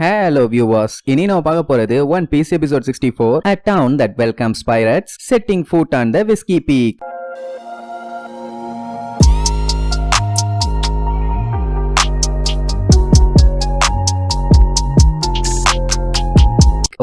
Hello viewers இனி நம்ம பார்க்க போறது One Piece episode sixty four a town that welcomes pirates setting foot on the Whisky Peak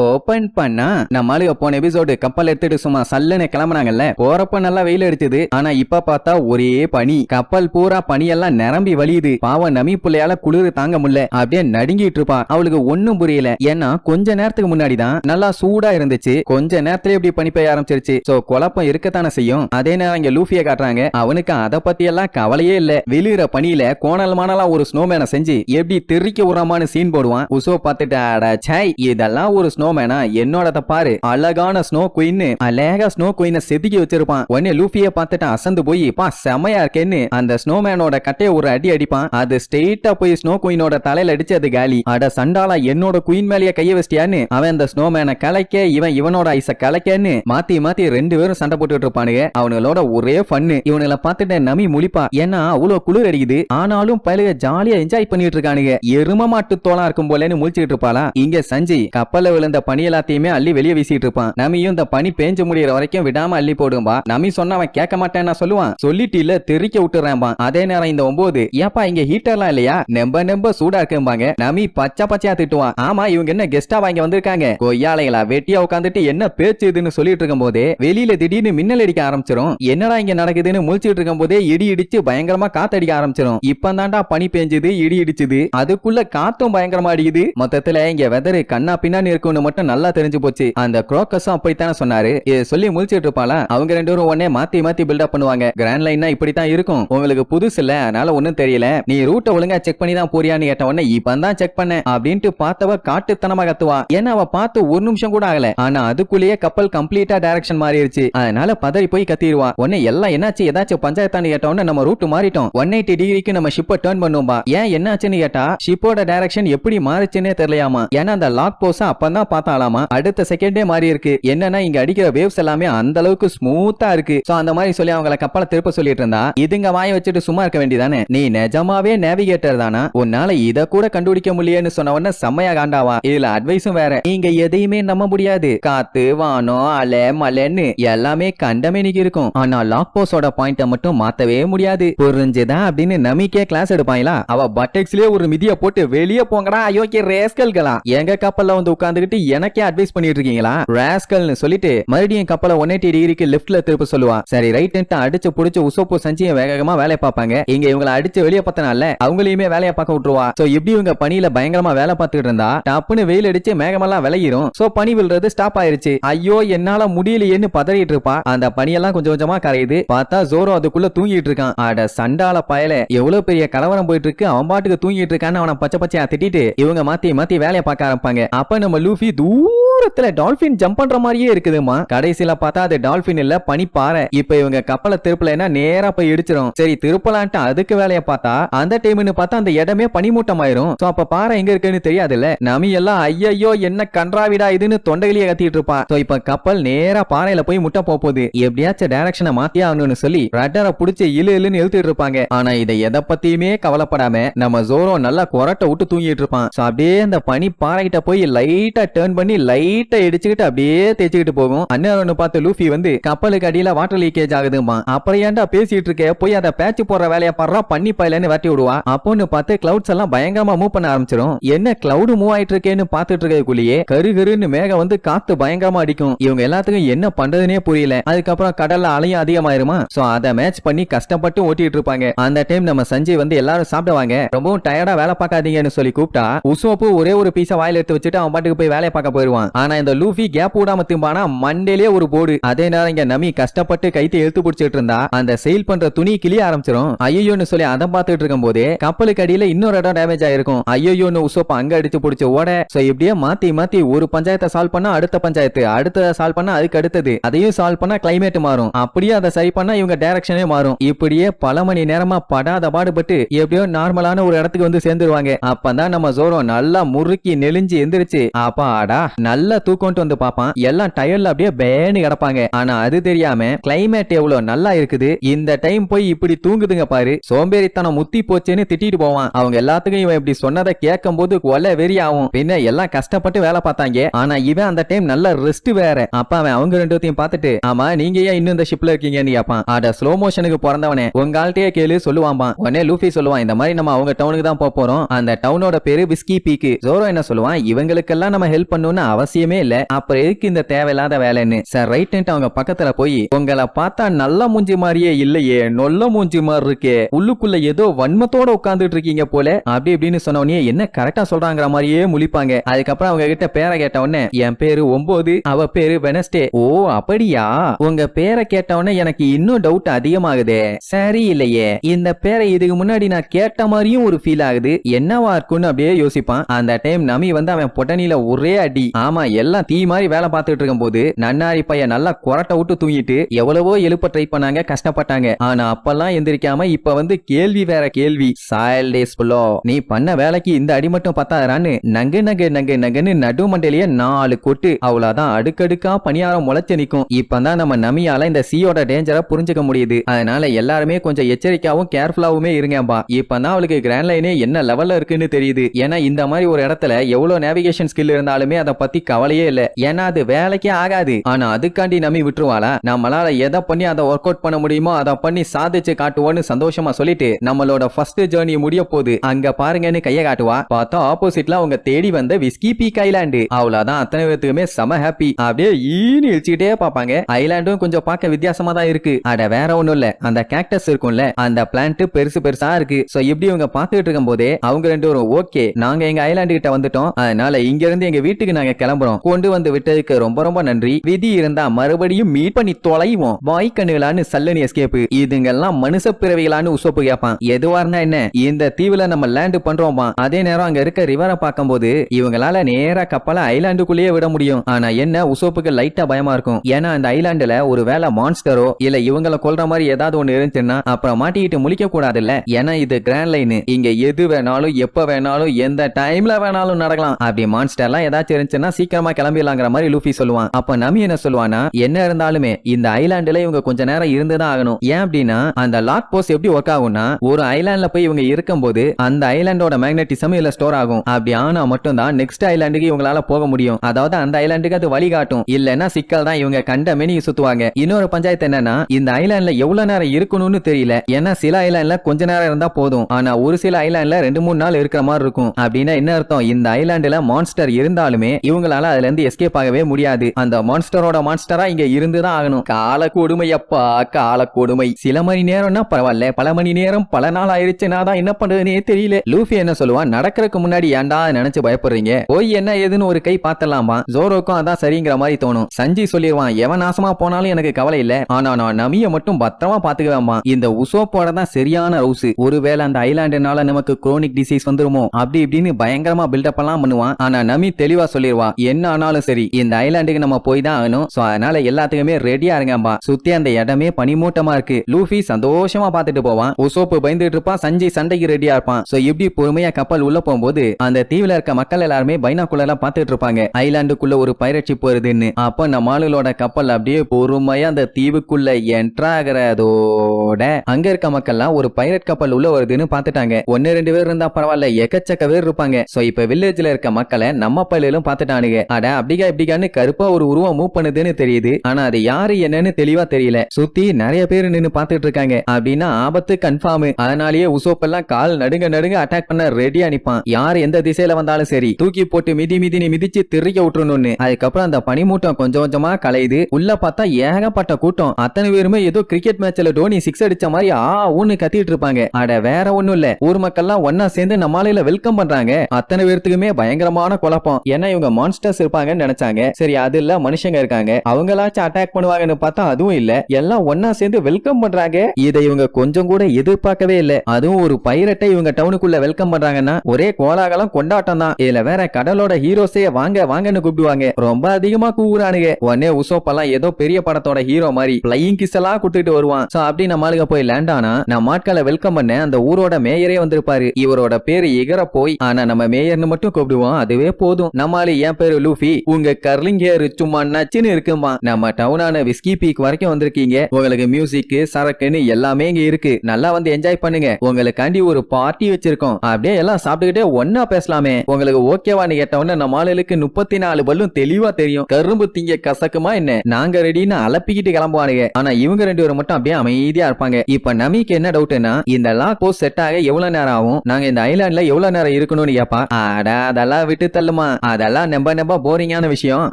open பண்ணா நம்ம போன எபிசோடு கப்பல் எடுத்துட்டு சும்மா சல்லுன்னு கிளம்புனாங்கல்ல? போறப்ப நல்லா வெயில் அடிச்சது. ஆனா இப்ப பார்த்தா ஒரே பனி. கப்பல் பூரா பனியெல்லாம் நிரம்பி வலியுது பாவம் நமி பிள்ளையால குளிர் தாங்க முடியல. அப்படியே நடுங்கிட்டு இருப்பா. அவளுக்கு ஒண்ணும் புரியல. ஏன்னா கொஞ்ச நேரத்துக்கு முன்னாடி தான் நல்லா சூடா இருந்துச்சு. கொஞ்ச நேரத்துல இப்படி பனி பெய்ய ஆரம்பிச்சிருச்சு. சோ குழப்பம் இருக்கத்தானே செய்யும். அதே நேரம் இங்க லூஃபிய காட்டுறாங்க. அவனுக்கு அத பத்தி எல்லாம் கவலையே இல்ல. வெளியிற பனியில கோணல் மானலா ஒரு ஸ்னோமேனை செஞ்சு எப்படி தெறிக்க விடுறாமான்னு சீன் போடுவான். உசோ பார்த்துட்டு அட சை இதெல்லாம் ஒரு ஸ்னோ ஸ்னோமேனா என்னோட பாரு. அழகான ஸ்னோ குயின்னு அழகா ஸ்னோ குயினை செதுக்கி வச்சிருப்பான். உடனே லூஃபிய பார்த்துட்டு அசந்து போய் பா செமையா இருக்கேன்னு. அந்த ஸ்னோமேனோட கட்டைய ஒரு அடி அடிப்பான். அது ஸ்ட்ரெயிட்டா போய் ஸ்னோ குயினோட தலையில அடிச்சு அது காலி. அட சண்டாலா என்னோட குயின் மேலேயே கைய வச்சிட்டியான்னு. அவன் அந்த ஸ்னோமேனை கலைக்க இவன் இவனோட ஐஸ கலைக்கன்னு. மாத்தி மாத்தி ரெண்டு பேரும் சண்டை போட்டுட்டு இருப்பானுங்க. அவனுங்களோட ஒரே ஃபன்னு இவனுங்களை பார்த்துட்டு நமி முழிப்பா. ஏன்னா அவ்வளவு குளிர் அடிக்குது. ஆனாலும் பழைய ஜாலியா என்ஜாய் பண்ணிட்டு இருக்கானுங்க. எரும மாட்டு தோலா இருக்கும் போலன்னு முழிச்சுட்டு இருப்பாளா? இங்க சஞ்சய் கப்பல்ல விழுந்த பனி எல்லாத்தையுமே அள்ளி வெளியே வீசிட்டு இருப்பான். நமியும் இந்த பனி பேஞ்சு முடியற வரைக்கும் விடாம அள்ளி போடும்பா. நமி சொன்ன அவன் கேட்க மாட்டேன்னா சொல்லுவான். சொல்லிட்டு இல்ல தெறிக்க விட்டுறான்பா அதே நேரம் இந்த ஒன்பது ஏப்பா இங்க ஹீட்டர்லாம் இல்லையா? நெம்ப நெம்ப சூடா இருக்கும்பாங்க நமி பச்சை பச்சையா திட்டுவான். ஆமா இவங்க என்ன கெஸ்டா வாங்கி வந்திருக்காங்க. கொய்யாலைகளா வெட்டியா உட்காந்துட்டு என்ன பேச்சு இதுன்னு சொல்லிட்டு இருக்கும் போதே வெளியில திடீர்னு மின்னல் அடிக்க ஆரம்பிச்சிரும். என்னடா இங்க நடக்குதுன்னு முழிச்சிட்டு இருக்கும் போதே இடி இடிச்சு பயங்கரமா காத்தடிக்க ஆரம்பிச்சிரும். இப்பதான்டா பனி பேஞ்சது இடி இடிச்சுது. அதுக்குள்ள காத்தும் பயங்கரமா அடிக்குது. மொத்தத்துல இங்க வெதரு கண்ணா பின்னான்னு இருக்கும்னு மட்டும் நல்லா தெரிஞ்சு போச்சு. அந்த குரோக்கஸும் அப்படித்தானே சொன்னாரு. இதை சொல்லி முழிச்சிட்டு இருப்பாளா அவங்க ரெண்டு பேரும் உடனே மாத்தி மாத்தி பில்டப் பண்ணுவாங்க. கிராண்ட் லைன்னா இப்படித்தான் இருக்கும். உங்களுக்கு புதுசு இல்ல அதனால ஒண்ணும் தெரியல. நீ ரூட்டை ஒழுங்கா செக் பண்ணி தான் போறியான்னு கேட்ட உடனே இப்ப தான் செக் பண்ணேன் அப்படின்ட்டு பார்த்தவ காட்டுத்தனமா கத்துவா. ஏன்னா அவ பார்த்து ஒரு நிமிஷம் கூட ஆகல. ஆனா அதுக்குள்ளேயே கப்பல் கம்ப்ளீட்டா டைரக்ஷன் மாறிடுச்சு அதனால பதறி போய் கத்திடுவா. உடனே எல்லாம் என்னாச்சு? ஏதாச்சும் பஞ்சாயத்தான்னு கேட்ட உடனே நம்ம ரூட் மாறிட்டோம். ஒன் எயிட்டி டிகிரிக்கு நம்ம ஷிப்பை டேர்ன் பண்ணுவோம்பா ஏன் என்னாச்சுன்னு கேட்டா ஷிப்போட டைரக்ஷன் எப்படி மாறுச்சுன்னே தெரியலையாமா. ஏன்னா அந்த லாக் போஸ் அப்பதான் பார்த்தாலாமா? அடுத்த செகண்டே மாறி இருக்கு. என்னன்னா இங்க அடிக்கிற வேவ்ஸ் எல்லாமே அந்த அளவுக்கு ஸ்மூத்தா இருக்கு. சோ அந்த மாதிரி சொல்லி அவங்கள கப்பலை திருப்ப சொல்லிட்டு இருந்தா இதுங்க வாய வச்சுட்டு சும்மா இருக்க வேண்டியதானே? நீ நிஜமாவே நேவிகேட்டர் தானா? உன்னால இத கூட கண்டுபிடிக்க முடியலன்னு சொன்ன உடனே செம்மையா காண்டாவா? இதுல அட்வைஸும் வேற. நீங்க எதையுமே நம்ப முடியாது. காத்து வானம் அலை மலைன்னு எல்லாமே கண்டமேனிக்கு இருக்கும். ஆனா லாக் போஸோட பாயிண்ட மட்டும் மாத்தவே முடியாது. புரிஞ்சுதா அப்படின்னு நமிக்கே கிளாஸ் எடுப்பாங்களா? அவ பட்டெக்ஸ்லயே ஒரு மிதிய போட்டு வெளியே போங்கடா அயோக்கிய ரேஸ்கல்களா? எங்க கப்பல்ல வந்து சொல்லிட்டு எனக்கே அட்வைஸ் பண்ணிட்டு இருக்கீங்களா ராஸ்கல்னு சொல்லிட்டு மறுபடியும் கப்பலை ஒன் எயிட்டி டிகிரிக்கு லெப்ட்ல திருப்ப சொல்லுவா. சரி ரைட் அடிச்சு புடிச்சு உசோப்பு சஞ்சியை வேகமா வேலையை பார்ப்பாங்க. இங்க இவங்களை அடிச்சு வெளியே பார்த்தனால அவங்களையுமே வேலையை பார்க்க விட்டுருவா. சோ இப்படி இவங்க பனியில பயங்கரமா வேலை பார்த்துட்டு இருந்தா டப்புன்னு வெயில் அடிச்சு மேகமெல்லாம் விளையிரும் சோ பனி விழுறது ஸ்டாப் ஆயிருச்சு. ஐயோ என்னால முடியலையேன்னு பதறிட்டு இருப்பா. அந்த பனியெல்லாம் கொஞ்சம் கொஞ்சமா கரையுது. பார்த்தா ஜோரோ அதுக்குள்ள தூங்கிட்டு இருக்கான். அட சண்டால பயல. எவ்வளவு பெரிய கலவரம் போயிட்டு இருக்கு. அவன் பாட்டுக்கு தூங்கிட்டு இருக்கான்னு அவனை பச்சை பச்சையா திட்டிட்டு இவங்க மாத்தி மாத்தி வேலையை பார்க்க ஆரம்பிப்பாங்க. அப்ப நம்ம லூஃபி Duvido. Uh! தூரத்துல டால்பின் ஜம்ப் பண்ற மாதிரியே இருக்குதுமா கடைசியில பார்த்தா அது டால்பின் இல்ல பனிப்பாறை இப்ப இவங்க கப்பலை திருப்பலைன்னா நேரா போய் இடிச்சிரும். சரி திருப்பலான்ட்டு அதுக்கு வேலையை பார்த்தா அந்த டைம்னு பார்த்தா அந்த இடமே பனிமூட்டம் ஆயிரும் சோ அப்ப பாறை எங்க இருக்குன்னு தெரியாதுல்ல? நமி எல்லாம் ஐயையோ என்ன கன்றாவிடா இதுன்னு தொண்டையிலேயே கத்திட்டு இருப்பா. சோ இப்ப கப்பல் நேரா பாறையில போய் முட்டை போகுது. எப்படியாச்சும் டைரக்ஷனை மாத்தி ஆகணும்னு சொல்லி ரட்டரை புடிச்சு இழு இழுன்னு இழுத்துட்டு இருப்பாங்க. ஆனா இதை எதை பத்தியுமே கவலைப்படாம நம்ம ஜோரோ நல்லா கொரட்டை விட்டு தூங்கிட்டு இருப்பான். சோ அப்படியே அந்த பனி பாறைகிட்ட போய் லைட்டா டேர்ன் பண்ணி லைட் ஹீட்டை இடிச்சுக்கிட்டு அப்படியே தேய்ச்சிக்கிட்டு போகும். அண்ணன் பார்த்து லூஃபி வந்து கப்பலுக்கு அடியில வாட்டர் லீக்கேஜ் ஆகுதுமா அப்புறம் ஏன்டா பேசிட்டு இருக்க? போய் அதை பேச்சு போடுற வேலையை பாடுறா பண்ணி பயிலன்னு வெட்டி விடுவா. அப்போன்னு பார்த்து கிளவுட்ஸ் எல்லாம் பயங்கரமா மூவ் பண்ண ஆரம்பிச்சிடும் என்ன கிளவுட் மூவ் ஆயிட்டு இருக்கேன்னு பாத்துட்டு இருக்கக்குள்ளேயே கரு கருன்னு மேகம் வந்து காத்து பயங்கரமா அடிக்கும். இவங்க எல்லாத்துக்கும் என்ன பண்றதுனே புரியல. அதுக்கப்புறம் கடல்ல அலையும் அதிகமாயிருமா? சோ அதை மேட்ச் பண்ணி கஷ்டப்பட்டு ஓட்டிட்டு இருப்பாங்க. அந்த டைம் நம்ம சஞ்சய் வந்து எல்லாரும் சாப்பிடுவாங்க. ரொம்பவும் டயர்டா வேலை பார்க்காதீங்கன்னு சொல்லி கூப்பிட்டா உசோப்பு ஒரே ஒரு பீஸா வாயில எடுத்து வச்சுட்டு அவன் பாட்டுக்கு போய் வேலையை பார்க்க போயிருவான் ஆனா இந்த லூஃபி கேப் விடாம திரும்பானா மண்டேலே ஒரு போடு. அதே நேரம் இங்க நமி கஷ்டப்பட்டு கைத்து இழுத்து பிடிச்சிட்டு இருந்தா அந்த செயில் பண்ற துணி கிளிய ஆரம்பிச்சிடும் ஐயோன்னு சொல்லி அதை பார்த்துட்டு இருக்கும் போதே கப்பலுக்கு அடியில இன்னொரு இடம் டேமேஜ் ஆயிருக்கும். ஐயோன்னு உசோப்ப அங்க அடிச்சு பிடிச்ச ஓட. சோ இப்படியே மாத்தி மாத்தி ஒரு பஞ்சாயத்தை சால்வ் பண்ணா அடுத்த பஞ்சாயத்து அடுத்த சால்வ் பண்ணா அதுக்கு அடுத்தது. அதையும் சால்வ் பண்ணா கிளைமேட் மாறும். அப்படியே அதை சரி பண்ணா இவங்க டைரக்ஷனே மாறும். இப்படியே பல மணி நேரமா படாத பாடுபட்டு எப்படியோ நார்மலான ஒரு இடத்துக்கு வந்து சேர்ந்துருவாங்க. அப்பதான் நம்ம ஜோரம் நல்லா முறுக்கி நெளிஞ்சு எந்திரிச்சு அப்பாடா நல்ல நல்லா தூக்கம்ட்டு வந்து பார்ப்பான். எல்லாம் டயர்ல அப்படியே பேனு கிடப்பாங்க. ஆனா அது தெரியாம கிளைமேட் எவ்வளவு நல்லா இருக்குது. இந்த டைம் போய் இப்படி தூங்குதுங்க பாரு. சோம்பேறித்தனம் முத்தி போச்சேன்னு திட்டிட்டு போவான். அவங்க எல்லாத்துக்கும் இவன் இப்படி சொன்னதை கேட்கும் போது கொலை வெறி ஆகும் பின்ன எல்லாம் கஷ்டப்பட்டு வேலை பார்த்தாங்க. ஆனா இவன் அந்த டைம் நல்ல ரெஸ்ட் வேற. அப்ப அவன் அவங்க ரெண்டுத்தையும் பார்த்துட்டு ஆமா நீங்க ஏன் இன்னும் இந்த ஷிப்ல இருக்கீங்கன்னு கேட்பான் அட ஸ்லோ மோஷனுக்கு பிறந்தவனே. உங்க ஆள்கிட்டயே கேளு சொல்லுவான்பா உடனே லூஃபி சொல்லுவான் இந்த மாதிரி நம்ம அவங்க டவுனுக்கு தான் போக போறோம். அந்த டவுனோட பேரு விஸ்கி பீக்கு ஜோரோ என்ன சொல்லுவான் இவங்களுக்கெல்லாம் நம்ம ஹெல்ப் பண்ணணும்னு அவசியம் இல்ல. அப்புறம் எதுக்கு இந்த தேவையில்லாத வேலைன்னு? சார் ரைட் அவங்க பக்கத்துல போய் உங்களை பார்த்தா நல்ல மூஞ்சி மாதிரியே இல்லையே நொல்ல மூஞ்சி மாதிரி இருக்கே உள்ளுக்குள்ள ஏதோ வன்மத்தோட உட்கார்ந்துட்டு இருக்கீங்க போல. அப்படி இப்படின்னு சொன்ன என்ன கரெக்டா சொல்றாங்கிற மாதிரியே முழிப்பாங்க. அதுக்கப்புறம் அவங்க கிட்ட பேரை கேட்ட உடனே என் பேரு ஒன்பது அவ பேரு வெனஸ்டே. ஓ அப்படியா? உங்க பேரை கேட்ட உடனே எனக்கு இன்னும் டவுட் அதிகமாகுதே. சரி இல்லையே இந்த பேரை இதுக்கு முன்னாடி நான் கேட்ட மாதிரியும் ஒரு ஃபீல் ஆகுது. என்னவா இருக்கும்னு அப்படியே யோசிப்பான். அந்த டைம் நமி வந்து அவன் பொட்டனில ஒரே அடி. ஆமா எல்லாம் தீ மாதிரி வேலை பார்த்துட்டு இருக்கும் போது நன்னாரி பையன் நல்லா கொரட்டை விட்டு தூங்கிட்டு எவ்வளவோ எழுப்ப ட்ரை பண்ணாங்க கஷ்டப்பட்டாங்க. ஆனா அப்பெல்லாம் எந்திரிக்காம இப்ப வந்து கேள்வி வேற கேள்வி. சாயல் டேஸ் புல்லோ நீ பண்ண வேலைக்கு இந்த அடி மட்டும் பத்தாதான்னு நங்கு நங்கு நங்கு நங்குன்னு நடு மண்டையிலேயே நாலு கொட்டு. அவ்வளவுதான் அடுக்கடுக்கா பணியாரம் முளைச்சு நிற்கும் இப்பதான் நம்ம நமியால இந்த சீயோட டேஞ்சரை புரிஞ்சுக்க முடியுது. அதனால எல்லாருமே கொஞ்சம் எச்சரிக்கையாவும் கேர்ஃபுல்லாவுமே இருங்கப்பா. இப்பதான் அவளுக்கு கிராண்ட் லைனே என்ன லெவல்ல இருக்குன்னு தெரியுது. ஏன்னா இந்த மாதிரி ஒரு இடத்துல எவ்வளவு நேவிகேஷன் ஸ்கில் இருந்தாலுமே அதை பத்தி கவலையே இல்ல. ஏன்னா அது வேலைக்கே ஆகாது. ஆனா அதுக்காண்டி நம்பி விட்டுருவாளா? நம்மளால எதை பண்ணி அதை ஒர்க் அவுட் பண்ண முடியுமோ அதை பண்ணி சாதிச்சு காட்டுவோன்னு சந்தோஷமா சொல்லிட்டு நம்மளோட ஃபர்ஸ்ட் ஜேர்னி முடிய போகுது. அங்க பாருங்கன்னு கைய காட்டுவா. பார்த்தா ஆப்போசிட்ல அவங்க தேடி வந்த விஸ்கி பீக் ஐலாண்டு அவ்வளவுதான். அத்தனை பேத்துக்குமே செம ஹாப்பி அப்படியே ஈனு இழிச்சுக்கிட்டே பாப்பாங்க ஐலாண்டும் கொஞ்சம் பார்க்க வித்தியாசமா தான் இருக்கு. அட வேற ஒண்ணும் இல்ல. அந்த கேக்டஸ் இருக்கும்ல. அந்த பிளான்ட் பெருசு பெருசா இருக்கு. சோ இப்படி இவங்க பாத்துட்டு இருக்கும் போதே அவங்க ரெண்டு பேரும் ஓகே நாங்க எங்க ஐலாண்டு கிட்ட வந்துட்டோம். அதனால இங்க இருந்து எங்க வீட்டுக்கு நாங்க கிளம்புறோம். கொண்டு வந்து விட்டதுக்கு ரொம்ப ரொம்ப நன்றி. விதி இருந்தா மறுபடியும் மீட் பண்ணி தொலைவோம். வாய் கண்ணுகளான்னு சல்லனி எஸ்கேப் இதுங்கெல்லாம் மனுஷ பிறவிகளான்னு உசப்பு கேட்பான் எதுவா இருந்தா என்ன? இந்த தீவுல நம்ம லேண்ட் பண்றோமா? அதே நேரம் அங்க இருக்க ரிவரை பார்க்கும்போது இவங்களால நேரா கப்பலை ஐலாண்டுக்குள்ளேயே விட முடியும். ஆனா என்ன? உசோப்புக்கு லைட்டா பயமா இருக்கும். ஏன்னா அந்த ஐலாண்டுல ஒரு வேலை மான்ஸ்டரோ இல்ல இவங்கள கொல்ற மாதிரி ஏதாவது ஒண்ணு இருந்துச்சுன்னா அப்புறம் மாட்டிக்கிட்டு முழிக்க கூடாதுல்ல? ஏன்னா இது கிராண்ட் லைன் இங்க எது வேணாலும் எப்ப வேணாலும் எந்த டைம்ல வேணாலும் நடக்கலாம். அப்படி மான்ஸ்டர்லாம் ஏதாச்சும் இருந்துச்சுன்னா சீக்கிரம் கிளம்பிடலாங்கிற மாதிரி லூஃபி சொல்லுவான். அப்ப நமி என்ன சொல்லுவானா என்ன இருந்தாலுமே இந்த ஐலாண்டுல இவங்க கொஞ்ச நேரம் இருந்துதான் ஆகணும். ஏன் அப்படின்னா அந்த லாக் போஸ்ட் எப்படி ஒர்க் ஆகும்னா ஒரு ஐலாண்ட்ல போய் இவங்க இருக்கும்போது அந்த ஐலாண்டோட மேக்னட்டிசம் இல்ல ஸ்டோர் ஆகும். அப்படி ஆனா மட்டும்தான் நெக்ஸ்ட் ஐலாண்டுக்கு இவங்களால போக முடியும். அதாவது அந்த ஐலாண்டுக்கு அது வழிகாட்டும். இல்லன்னா சிக்கல் தான் இவங்க கண்ட மெனி சுத்துவாங்க. இன்னொரு பஞ்சாயத்து என்னன்னா இந்த ஐலாண்ட்ல எவ்வளவு நேரம் இருக்கணும்னு தெரியல. ஏன்னா சில ஐலாண்ட்ல கொஞ்ச நேரம் இருந்தா போதும். ஆனா ஒரு சில ஐலாண்ட்ல ரெண்டு மூணு நாள் இருக்கிற மாதிரி இருக்கும். அப்படின்னா என்ன அர்த்தம்? இந்த ஐலாண்டுல மான்ஸ்டர் இருந்தாலுமே இவங்களால அதுல இருந்து எஸ்கேப் ஆகவே முடியாது. அந்த மான்ஸ்டரோட மான்ஸ்டரா இங்க இருந்துதான் ஆகணும். கால கொடுமையப்பா கால கொடுமை. சில மணி நேரம்னா பரவாயில்ல. பல மணி நேரம் பல நாள் ஆயிருச்சுன்னா தான் என்ன பண்றதுனே தெரியல. லூஃபி என்ன சொல்லுவான் நடக்கிறதுக்கு முன்னாடி ஏன்டா நினைச்சு பயப்படுறீங்க? போய் என்ன ஏதுன்னு ஒரு கை பார்த்தலாமா ஜோரோக்கும் அதான் சரிங்கிற மாதிரி தோணும். சஞ்சி சொல்லிடுவான் எவன் நாசமா போனாலும் எனக்கு கவலை இல்ல. ஆனா நான் நமிய மட்டும் பத்திரமா பாத்துக்குவேம்மா இந்த உசோப்போட தான் சரியான ரவுஸ் ஒருவேளை அந்த ஐலாண்டுனால நமக்கு குரோனிக் டிசீஸ் வந்துருமோ? அப்படி இப்படின்னு பயங்கரமா பில்டப் எல்லாம் பண்ணுவான். ஆனா நமி தெளிவா சொல்லிடுவா என்ன ஆனாலும் சரி இந்த ஐலாண்டுக்கு நம்ம போய் தான் ஆகணும். சோ அதனால எல்லாத்துக்குமே ரெடியா இருங்கம்பா சுத்தி அந்த இடமே பனிமூட்டமா இருக்கு. லூஃபி சந்தோஷமா பாத்துட்டு போவான். உசோப்பு பயந்துட்டு இருப்பான். சஞ்சய் சண்டைக்கு ரெடியா இருப்பான். சோ இப்படி பொறுமையா கப்பல் உள்ள போகும்போது அந்த தீவுல இருக்க மக்கள் எல்லாருமே பைனாக்குள்ள பாத்துட்டு இருப்பாங்க. ஐலாண்டுக்குள்ள ஒரு பைரட் ஷிப் வருதுன்னு அப்ப நம்ம ஆளுகளோட கப்பல் அப்படியே பொறுமையா அந்த தீவுக்குள்ள என்ட்ராகிறதோட அங்க இருக்க மக்கள்லாம் ஒரு பைரட் கப்பல் உள்ள வருதுன்னு பாத்துட்டாங்க ஒன்னு ரெண்டு பேர் இருந்தா பரவாயில்ல. எக்கச்சக்க பேர் இருப்பாங்க. சோ இப்ப வில்லேஜ்ல இருக்க மக்களை நம்ம பள்ளியிலும் பாத்துட்டானுங்க அட அப்படிக்கா இப்படிக்கான்னு கருப்பா ஒரு உருவம் மூவ் பண்ணுதுன்னு தெரியுது. ஆனா அது யாரு என்னன்னு தெளிவா தெரியல. சுத்தி நிறைய பேர் நின்னு பாத்துட்டு இருக்காங்க. அப்படின்னா ஆபத்து கன்ஃபார்ம் அதனாலேயே உசோப்பெல்லாம் கால் நடுங்க நடுங்க அட்டாக் பண்ண ரெடியா நிப்பான். யார் எந்த திசையில வந்தாலும் சரி. தூக்கி போட்டு மிதி மிதினி மிதிச்சு திரிக்க விட்டுறணும்னு. அதுக்கப்புறம் அந்த பனிமூட்டம் கொஞ்சம் கொஞ்சமா கலையுது. உள்ள பார்த்தா ஏகப்பட்ட கூட்டம். அத்தனை பேருமே ஏதோ கிரிக்கெட் மேட்ச்ல டோனி சிக்ஸ் அடிச்ச மாதிரி ஆ ஊன்னு கத்திட்டு இருப்பாங்க. அட வேற ஒண்ணும் இல்ல. ஊர் மக்கள்லாம் ஒன்னா சேர்ந்து நம்மளால வெல்கம் பண்றாங்க. அத்தனை பேர்த்துக்குமே பயங்கரமான குழப்பம். ஏன்னா இவங்க மான்ஸ்டர் மான்ஸ்டர்ஸ் இருப்பாங்கன்னு நினைச்சாங்க. சரி அது இல்ல மனுஷங்க இருக்காங்க. அவங்களாச்சும் அட்டாக் பண்ணுவாங்கன்னு பார்த்தா அதுவும் இல்ல. எல்லாம் ஒன்னா சேர்ந்து வெல்கம் பண்றாங்க. இதை இவங்க கொஞ்சம் கூட எதிர்பார்க்கவே இல்ல. அதுவும் ஒரு பைரட்டை இவங்க டவுனுக்குள்ள வெல்கம் பண்றாங்கன்னா ஒரே கோலாகலம் கொண்டாட்டம் தான். இதுல வேற கடலோட ஹீரோஸே வாங்க வாங்கன்னு கூப்பிடுவாங்க. ரொம்ப அதிகமா கூவுறானுங்க. உடனே உசோப்பெல்லாம் ஏதோ பெரிய படத்தோட ஹீரோ மாதிரி பிளையிங் கிஸ் எல்லாம் கொடுத்துட்டு வருவான். சோ அப்படி நம்ம ஆளுங்க போய் லேண்ட் ஆனா நம்ம ஆட்களை வெல்கம் பண்ண அந்த ஊரோட மேயரே வந்திருப்பாரு. இவரோட பேரு இகர போய் ஆனா நம்ம மேயர்னு மட்டும் கூப்பிடுவோம். அதுவே போதும். நம்மளால என் பேரு லூஃபி உங்க கர்லிங் ஹேர் சும்மா நச்சுன்னு இருக்குமா? நம்ம டவுனான விஸ்கி பீக் வரைக்கும் வந்திருக்கீங்க. உங்களுக்கு மியூசிக் சரக்குன்னு எல்லாமே இங்க இருக்கு. நல்லா வந்து என்ஜாய் பண்ணுங்க. உங்களுக்காண்டி ஒரு பார்ட்டி வச்சிருக்கோம். அப்படியே எல்லாம் சாப்பிட்டுக்கிட்டே ஒன்னா பேசலாமே. உங்களுக்கு ஓகேவான்னு கேட்டவொன்னே நம்ம ஆளுக்கு முப்பத்தி நாலு பல்லும் தெளிவா தெரியும். கரும்பு திங்க கசக்குமா என்ன? நாங்க ரெடின்னு அலப்பிக்கிட்டு கிளம்புவானுங்க. ஆனா இவங்க ரெண்டு பேரும் மட்டும் அப்படியே அமைதியா இருப்பாங்க. இப்ப நமக்கு என்ன டவுட்னா இந்த லாக் போஸ்ட் செட் ஆக எவ்வளவு நேரம் ஆகும்? நாங்க இந்த ஐலாண்ட்ல எவ்வளவு நேரம் இருக்கணும்னு கேப்பா. அட அதெல்லாம் விட்டு தள்ளுமா? அதெல்லாம் நம்ப நம்ப போரிங்கான விஷயம்.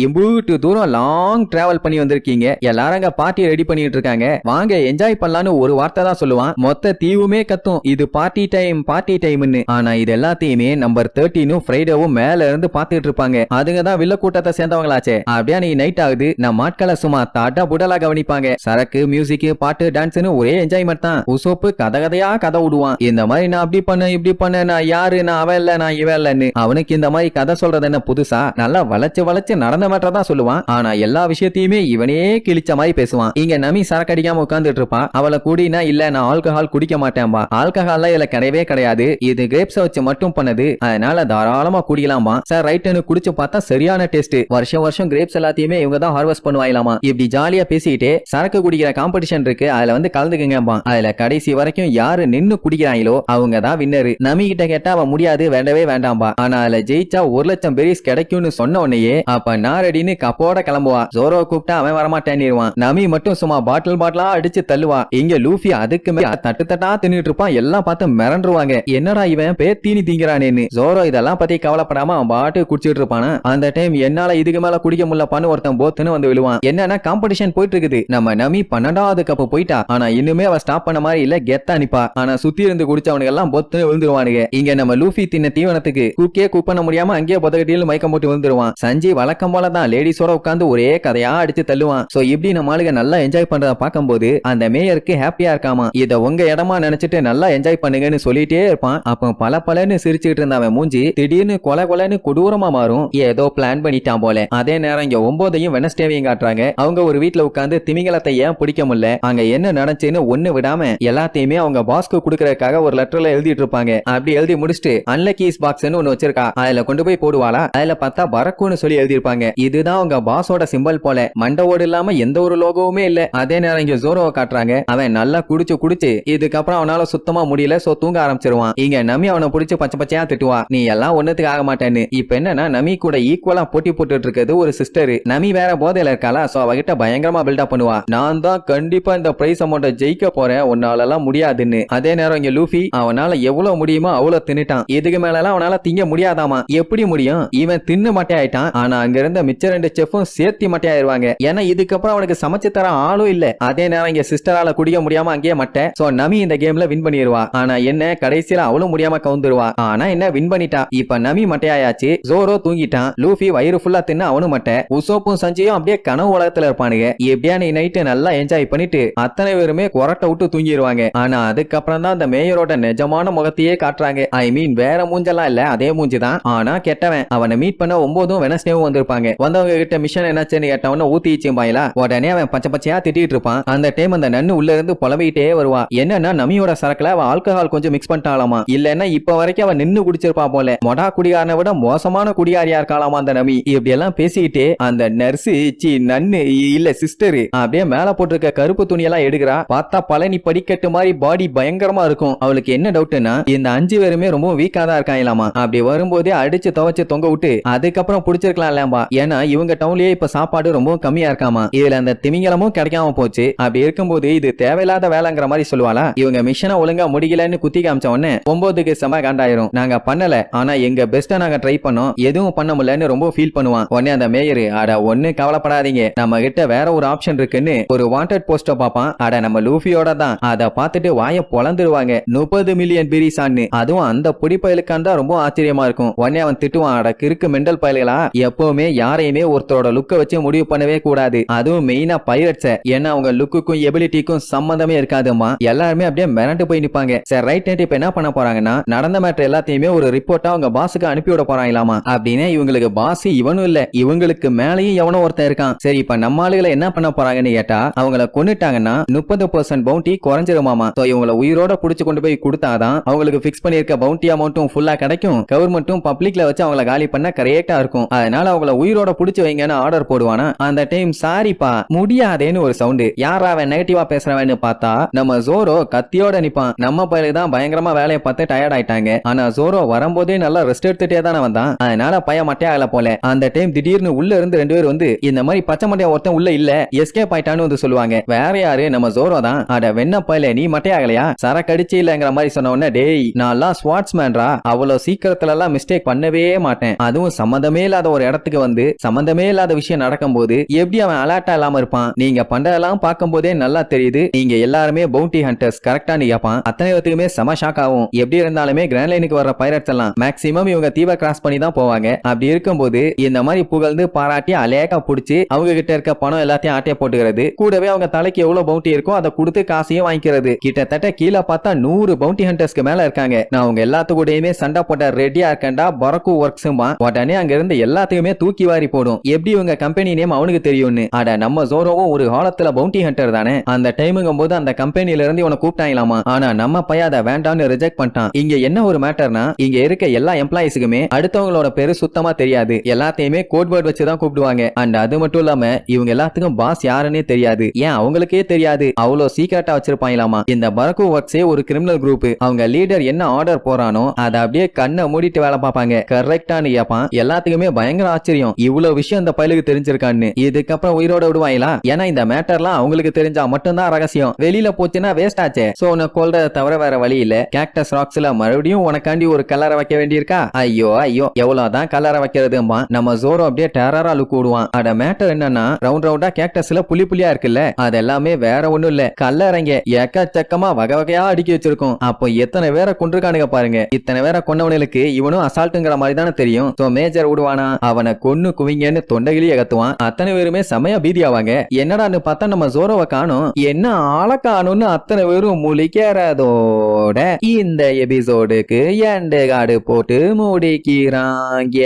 இம்பூட்டு தூரம் லாங் டிராவல் பண்ணி வந்திருக்கீங்க. எல்லாரும் அங்க பார்ட்டி ரெடி பண்ணிட்டு இருக்காங்க. வாங்க என்ஜாய் பண்ணலாம்னு ஒரு வார்த்தை தான் சொல்லுவான். மொத்த தீவுமே கத்தும். இது பார்ட்டி டைம் பார்ட்டி டைம்னு ஆனா இது எல்லாத்தையுமே நம்பர் தேர்ட்டீனும் ஃப்ரைடேவும் மேல இருந்து பாத்துட்டு இருப்பாங்க. அதுங்க தான் வில்ல கூட்டத்தை சேர்ந்தவங்களாச்சே. அப்படியே நீ நைட் ஆகுது. நம்ம ஆட்களை சும்மா தாட்டா புடலா கவனிப்பாங்க. சரக்கு மியூசிக் பாட்டு டான்ஸ்னு ஒரே என்ஜாய்மெண்ட் தான். உசோப்பு கதை கதையா கதை விடுவான். இந்த மாதிரி நான் அப்படி பண்ண இப்படி பண்ண நான் யாரு? நான் அவன் இல்ல நான் இவன் இல்லன்னு. அவனுக்கு இந்த மாதிரி கதை சொல்றது என்ன புதுசா? நல்லா வளைச்சு வளைச்சு நடந்த மேட்டர் தான் சொல்லுவான். ஆனா எல்லா விஷயத்தையுமே இவனே கிழிச்ச மாதிரி பேசுவான். இங்க நமி சரக்கு அடிக்காம உட்காந்துட்டு இருப்பான் அவளை கூடினா இல்ல நான் ஆல்கஹால் குடிக்க மாட்டேன்பா. ஆல்கஹால் இதுல கிடையவே கிடையாது. இது கிரேப்ஸ் வச்சு மட்டும் பண்ணது. அதனால தாராளமா குடிக்கலாமா சார் ரைட்னு குடிச்சு பார்த்தா சரியான டேஸ்ட் வருஷம் வருஷம் கிரேப்ஸ் எல்லாத்தையுமே இவங்க தான் ஹார்வெஸ்ட் பண்ணுவாங்களாமா? இப்படி ஜாலியா பேசிக்கிட்டே சரக்கு குடிக்கிற காம்படிஷன் இருக்கு. அதுல வந்து கலந்துக்குங்கப்பா. அதுல கடைசி வரைக்கும் யாரு நின்னு குடிக்கிறாங்களோ அவங்க தான் வின்னரு நமி கிட்ட கேட்டா அவன் முடியாது வேண்டவே வேண்டாம்பா. ஆனா அதுல ஜெயிச்சா ஒரு லட்சம் பெரிஸ் கிடைக்கும்னு சொன்ன உடனேயே அப்ப நான் ரெடின்னு கப்போட கிளம்புவா. ஜோரோ கூப்பிட்டா அவன் வரமாட்டேன்னிருவான். நமி மட்டும் சும்மா பாட்டில் பாட்டிலா அடிச்சு தள்ளுவா. இங்க லூஃபி அதுக்கு மேல தட்டு தட்டா தின்னுட்டு இருப்பான். எல்லாம் பார்த்து மிரண்டுருவாங்க. என்னடா இவன் பேர் தீனி தீங்கிறானேன்னு. ஜோரோ இதெல்லாம் பத்தி கவலைப்படாம அவன் பாட்டு குடிச்சிட்டு இருப்பானா? அந்த டைம் என்னால இதுக்கு மேல குடிக்க முடியலப்பான்னு ஒருத்தன் போத்துன்னு வந்து விழுவான். என்னன்னா காம்படிஷன் போயிட்டு இருக்குது நம்ம நமி பன்னெண்டாவது கப்பு போயிட்டா. ஆனா இன்னுமே அவ ஸ்டாப் பண்ண மாதிரி இல்ல கெத்தா நிப்பா. ஆனா சுத்தி இருந்து குடிச்சவனுக்கு எல்லாம் பொத்துன்னு விழுந்துருவானுங்க. இங்க நம்ம லூஃபி தின்ன தீவனத்துக்கு குக்கே குக் பண்ண முடியாம அங்கேயே புதகட்டியில் மயக்கம் போட்டு விழுந்துருவான். சஞ்சய் வழக்கம் போல தான் லேடிஸோட உட்காந்து ஒரே கதையா அடிச்சு தள்ளுவான். சோ இப்படி நம்ம நல்லா என்ஜாய் பண்றத பார்க்கும்போது அந்த மேயருக்கு ஹாப்பியா இருக்காமா இத உங்க இடமா நினைச்சிட்டு நல்லா என்ஜாய் பண்ணுங்கன்னு சொல்லிட்டே இருப்பான். அப்ப பல பலன்னு சிரிச்சுட்டு இருந்த அவன் மூஞ்சி திடீர்னு கொலை கொலைன்னு கொடூரமா மாறும். ஏதோ பிளான் பண்ணிட்டான் போல. அதே நேரம் இங்க ஒன்பதையும் வெனஸ்டேவையும் காட்டுறாங்க. அவங்க ஒரு வீட்ல உட்கார்ந்து திமிங்கலத்தை ஏன் பிடிக்க முடியல? அங்க என்ன நடந்துச்சுன்னு ஒண்ணு விடாம எல்லாத்தையுமே அவங்க பாஸ்க்கு கொடுக்கறதுக்காக ஒரு லெட்டர்ல எழுதிட்டு இருப்பாங்க. அப்படி எழுதி முடிச்சுட்டு அன்லக்கீஸ் பாக்ஸ்னு ஒன்னு வச்சிருக்கா. அதுல கொண்டு போய் போடுவாளா? அதுல பார்த்தா பறக்குன்னு சொல்லி எழுதியிருப்பாங்க. இதுதான் அவங்க பாஸோட சிம்பல் போல. மண்டவோடு இல்லாம எந்த ஒரு லோகோவுமே இல்ல. அதே நேரம் இங்க ஜோரோவை காட்டுறாங்க. அவன் நல்லா குடிச்சு குடிச்சு இதுக்கப்புறம் அவனால சுத்தமா முடியல சோ தூங்க ஆரம்பிச்சிருவான். இங்க நமி அவனை புடிச்சு பச்சை பச்சையா திட்டுவா. நீ எல்லாம் ஒன்னத்துக்கு ஆக மாட்டேன்னு. இப்ப என்னன்னா நமி கூட ஈக்குவலா போட்டி போட்டுட்டு இருக்கிறது ஒரு சிஸ்டர் நமி வேற போதையில இருக்காளா? சோ அவகிட்ட பயங்கரமா பில்டப் பண்ணுவா. நான் தான் கண்டிப்பா இந்த பிரைஸ் அமௌண்ட ஜெயிக்க போறேன். உன்னால எல்லாம் முடியாதுன்னு. அதே நேரம் இங்க லூஃபி அவனால எவ்வளவு முடியுமோ அவ்வளவு தின்னுட்டான். இதுக்கு மேல எல்லாம் அவனால திங்க முடியாதாமா? எப்படி முடியும்? இவன் தின்னு மாட்டேன். ஆயிட்டான். ஆனா அங்க இருந்த மிச்ச ரெண்டு செஃப்பும் சேர்த்தி மட்டே ஆயிருவாங்க. ஏன்னா இதுக்கப்புறம் அவனுக்கு சமைச்சு தர ஆளும் இல்ல. அதே நேரம் இங்க சிஸ்டரால குடிக்க முடியாம அங்கேயே மட்டை. சோ நமி இந்த கேம்ல வின் பண்ணிடுவா ஆனா என்ன கடைசியில அவளும் முடியாம கவுந்துருவா. ஆனா என்ன வின் பண்ணிட்டா. இப்ப நமி மட்டையாயாச்சு ஜோரோ தூங்கிட்டான். லூஃபி வயிறு ஃபுல்லா தின்னு அவனும் மட்டை. உசோப்பும் சஞ்சயும் அப்படியே கனவு உலகத்துல இருப்பானுங்க. எப்படியா நீ நைட்டு நல்லா என்ஜாய் பண்ணிட்டு அத்தனை பேருமே கொரட்டை விட்டு தூங்கிடுவாங்க ஆனா அதுக்கப்புறம் தான் அந்த மேயரோட நிஜமான முகத்தையே காட்டுறாங்க. ஐ மீன் வேற மூஞ்செல்லாம் இல்ல. அதே மூஞ்சி தான் ஆனா கெட்டவன். அவனை மீட் பண்ண ஒன்பதும் வெனஸ்டேவும் வந்திருப்பாங்க. வந்தவங்க கிட்ட மிஷன் என்னாச்சுன்னு கேட்டவன ஊத்தி உடனே அவன் பச்சை பச்சையா திட்டிட்டு இருப்பான். அந்த டைம் அந்த நன்னு உள்ள இருந்து புலம்பிக்கிட்டே வருவா. என்னன்னா நமியோட சரக்குல அவ ஆல்கஹால் கொஞ்சம் மிக்ஸ் பண்ணிட்டாலாமா இல்லன்னா இப்ப வரைக்கும் அவன் நின்னு குடிச்சிருப்பா போல. மொடா குடிகாரனை விட மோசமான குடியாரியா இருக்காளாமா அந்த நமி? இப்படி எல்லாம் பேசிக்கிட்டே அந்த நர்ஸ் சி நன்னு இல்ல சிஸ்டர் அப்படியே மேல போட்டிருக்க கருப்பு துணியெல்லாம் எடுக்கிறா. பார்த்தா பழனி படிக்கட்டு மாதிரி பாடி பயங்கரமா இருக்கும். அவளுக்கு என்ன டவுட்னா இந்த அஞ்சு பேருமே ரொம்ப வீக்கா தான் இருக்காங்களாமா? அப்படி வரும்போதே அடிச்சு துவைச்சு தொங்க விட்டு அதுக்கப்புறம் பிடிச்சிருக்கலாம் இல்லம்பா ஏன்னா இவங்க டவுன்லயே இப்ப சாப்பாடு ரொம்ப கம்மியா இருக்காமா? இதுல அந்த திமிங்கலமும் கிடைக்காம போச்சு. அப்படி இருக்கும்போது இது தேவையில்லாத வேலைங்கிற மாதிரி சொல்லுவாளா? இவங்க மிஷனை ஒழுங்கா முடியலன்னு குத்தி காமிச்ச உடனே ஒன்பதுக்கு செம காண்டாயிரும். நாங்க பண்ணல. ஆனா எங்க பெஸ்டா நாங்க ட்ரை பண்ணோம். எதுவும் பண்ண முடியலன்னு ரொம்ப ஃபீல் பண்ணுவான். உடனே அந்த மேயர் அட ஒண்ணு கவலைப்படாதீங்க. நம்ம கிட்ட வேற ஒரு ஆப்ஷன் இருக்குன்னு ஒரு வாண்டட் போஸ்ட பாப்பான் அட நம்ம லூஃபியோட தான். அத பார்த்துட்டு வாய பொழந்துருவாங்க. முப்பது மில்லியன் பிரிசான்னு அதுவும் அந்த புடி பயலுக்கான் தான் ரொம்ப ஆச்சரியமா இருக்கும். உடனே அவன் திட்டுவான். அட கிறுக்கு மெண்டல் ஆளுகளா எப்பவுமே யாரையுமே ஒருத்தரோட லுக்க வச்சு முடிவு பண்ணவே கூடாது. அதுவும் மெயினா பைரட்ஸ ஏன்னா அவங்க லுக்குக்கும் எபிலிட்டிக்கும் சம்பந்தமே இருக்காதுமா எல்லாருமே அப்படியே மிரண்டு போய் நிப்பாங்க. சரி ரைட் நைட் இப்ப என்ன பண்ண போறாங்கன்னா நடந்த மேட்டர் எல்லாத்தையுமே ஒரு ரிப்போர்ட்டா அவங்க பாஸுக்கு அனுப்பி விட போறாங்களாமா அப்படின்னு இவங்களுக்கு பாஸ் இவனும் இல்ல. இவங்களுக்கு மேலேயும் எவனோ ஒருத்தன் இருக்கான். சரி இப்ப நம்ம ஆளுகளை என்ன பண்ண போறாங்கன்னு கேட்டா அவங்கள கொன்னுட்டாங்கன்னா முப்பது பர்சன்ட் பவுண்டி குறைஞ்சிருமாமா சோ இவங்கள உயிரோட புடிச்சு கொண்டு போய் கொடுத்தாதான் அவங்களுக்கு பிக்ஸ் பண்ணிருக்க பவுண்டி அமௌண்ட்டும் ஃபுல்லா கிடைக்கும். கவர்மெண்ட்டும் பப்ளிக்ல வச்சு அவங்கள காலி பண்ண கரெக்டா இருக்கும் இருக்கும். அதனால அவங்கள உயிரோட புடிச்சு வைங்கன்னு ஆர்டர் போடுவானா? அந்த டைம் சாரிப்பா முடியாதேன்னு ஒரு சவுண்டு யாரா அவன் நெகட்டிவா பேசுறவன்னு பார்த்தா நம்ம ஜோரோ கத்தியோட நிப்பான். நம்ம பயிலுக்கு தான் பயங்கரமா வேலையை பார்த்து டயர்ட் ஆயிட்டாங்க. ஆனா ஜோரோ வரும்போதே நல்லா ரெஸ்ட் எடுத்துட்டே தானே வந்தான். அதனால பையன் மட்டையாகல போல. அந்த டைம் திடீர்னு உள்ள இருந்து ரெண்டு பேர் வந்து இந்த மாதிரி பச்சை மட்டையா ஒருத்தன் உள்ள இல்ல எஸ்கேப் ஆயிட்டான்னு வந்து சொல்லுவாங்க. வேற யாரு? நம்ம ஜோரோ தான். அட வெண்ண பயில நீ மட்டையாகலையா சரக்கடிச்சு இல்லங்கிற மாதிரி சொன்ன உடனே டேய் நான்லாம் ஸ்வாட்ஸ்மேன்ரா அவ்வளவு சீக்கிரத்துல எல்லாம் மிஸ்டேக் பண்ணவே மாட்டேன். அதுவும் சம்மந்தமே இல்லாத ஒரு இடத்துக்கு வந்து சம்பந்தமே இல்லாத விஷயம் நடக்கும்போது எப்படி அவன் அலர்ட்டா இல்லாம இருப்பான்? நீங்க பண்றதெல்லாம் பார்க்கும்போதே நல்லா தெரியுது. நீங்க எல்லாருமே பவுண்டி ஹண்டர்ஸ் கரெக்டா நீ கேப்பான். அத்தனை பேத்துக்குமே செம ஷாக் ஆகும். எப்படி இருந்தாலுமே கிராண்ட் லைனுக்கு வர்ற பைரட்ஸ் எல்லாம் மேக்ஸிமம் இவங்க தீவை கிராஸ் பண்ணி தான் போவாங்க. அப்படி இருக்கும்போது இந்த மாதிரி புகழ்ந்து பாராட்டி அலேக்கா புடிச்சு அவங்க கிட்ட இருக்க பணம் எல்லாத்தையும் ஆட்டைய போட்டுக்கிறது. கூடவே அவங்க தலைக்கு எவ்வளவு பவுண்டி இருக்கோ அதை கொடுத்து காசையும் வாங்கிக்கிறது. கிட்டத்தட்ட கீழே பார்த்தா நூறு பவுண்டி ஹண்டர்ஸ்க்கு மேல இருக்காங்க. நான் அவங்க எல்லாத்து கூடயுமே சண்டை போட்ட ரெடியா இருக்கேன்டா பரக்கு ஒர்க்ஸுமா உடனே அங்க இருந்து எல்லாத்தையுமே தூக்கி வாரி போடும். எப்படி இவங்க கம்பெனி நேம் அவனுக்கு தெரியும்னு? அட நம்ம ஜோரோவும் ஒரு காலத்துல பவுண்டி ஹண்டர் தானே. அந்த டைமுங்கும் போது அந்த கம்பெனில இருந்து இவனை கூப்பிட்டாங்களாமா? ஆனா நம்ம பையன் அதை வேண்டாம்னு ரிஜெக்ட் பண்ணிட்டான். இங்க என்ன ஒரு மேட்டர்னா இங்க இருக்க எல்லா எம்ப்ளாயிஸுக்குமே அடுத்தவங்களோட பேரு சுத்தமா தெரியாது. எல்லாத்தையுமே கோட் வேர்ட் வச்சு தான் கூப்பிடுவாங்க. அண்ட் அது மட்டும் இல்லாம இவங்க எல்லாத்துக்கும் பாஸ் யாருன்னே தெரியாது. ஏன் அவங்களுக்கே தெரியாது? அவ்வளவு சீக்கிரட்டா வச்சிருப்பாங்களாமா? இந்த பரக்கு ஒர்க்ஸே ஒரு கிரிமினல் குரூப் அவங்க லீடர் என்ன ஆர்டர் போறானோ அதை அப்படியே கண்ணை மூடிட்டு வேலை பார்ப்பாங்க. கரெக்டானு கேப்பான். எல்லாத்துக்கும் பயங்கர ஆச்சரியம். இவ்வளவு விஷயம் இந்த பயலுக்கு தெரிஞ்சிருக்கான்னு. இதுக்கப்புறம் உயிரோட விடுவாங்களா? ஏன்னா இந்த மேட்டர்லாம் அவங்களுக்கு தெரிஞ்சா மட்டும்தான் ரகசியம். வெளியில போச்சுன்னா வேஸ்ட் ஆச்சே. சோ உன்னை கொல்றதை தவிர வேற வழி இல்ல. கேக்டஸ் ராக்ஸ்ல மறுபடியும் உனக்காண்டி ஒரு கலரை வைக்க வேண்டியிருக்கா? ஐயோ ஐயோ. எவ்வளவுதான் கலரை வைக்கிறதுமா நம்ம ஜோரோ அப்படியே டேரரா லுக் விடுவான் அட மேட்டர் என்னன்னா ரவுண்ட் ரவுண்டா கேக்டஸ்ல புலி புலியா இருக்குல்ல? அது எல்லாமே வேற ஒண்ணும் இல்ல. கல்லறைங்க. எக்கச்சக்கமா வகை வகையா அடுக்கி வச்சிருக்கோம். அப்போ எத்தனை பேரை கொண்டிருக்கானுங்க பாருங்க. இத்தனை பேரை கொண்டவனுக்கு இவனும் அசால்ட்டுங்கிற மாதிரி தானே தெரியும். சோ மேஜர் விடுவான் அவனை கொன்னு குவிங்கன்னு தொண்டையிலேயே கத்துவான் அத்தனை பேருமே செமையா பீதி ஆவாங்க என்னடான்னு பார்த்தா நம்ம ஜோரோவை காணும். என்ன ஆள காணும்னு அத்தனை பேரும் முழிக்கிறதோட இந்த எபிசோடுக்கு எண்டு காடு போட்டு முடிக்கிறாங்க.